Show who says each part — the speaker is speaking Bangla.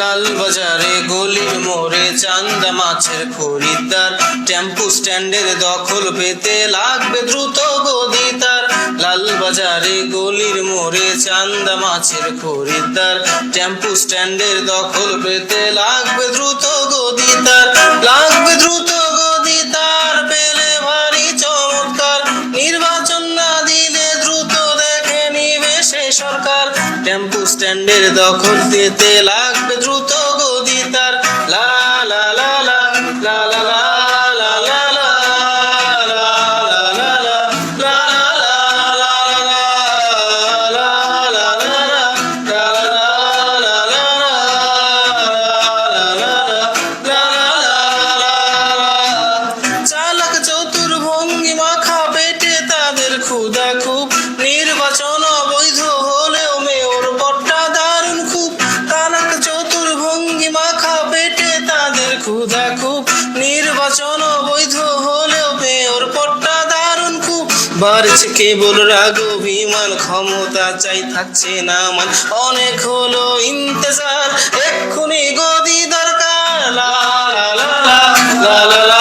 Speaker 1: লাল বাজারে গলির মোড়ে চান্দা মাছের খরিদ্দার। টেম্পু স্ট্যান্ডের দখল পেতে লাগবে দ্রুত গদি তার। লাল বাজারে গলির মোড়ে চান্দা মাছের খরিদ্দার। টেম্পু স্ট্যান্ডের দখল পেতে লাগবে দ্রুত গদি তার। লাগবে দ্রুত গদি তার, পেলে ভারী চমৎকার। নির্বাচন না দিলে দ্রুত দেখে নিবে সে সরকার। টেম্পু স্ট্যান্ডের দখল দিতে লাগবে ক্ষুদা খুব নির্বাচন অবৈধ হলেও মেয়র পট্টা দারুণ খুব চালাক চতুর ভঙ্গি মাখা পেটে তাদের ক্ষুধা খুব। নির্বাচন অবৈধ হলেও মেয়র পট্টা দারুণ খুব। বাড়ছে কেবল রাগ, অভিমান, ক্ষমতা চাই থাকছে না মান। অনেক হলো ইন্তজার, এক্ষুনি গদি দরকার। লা লা লা লা লা।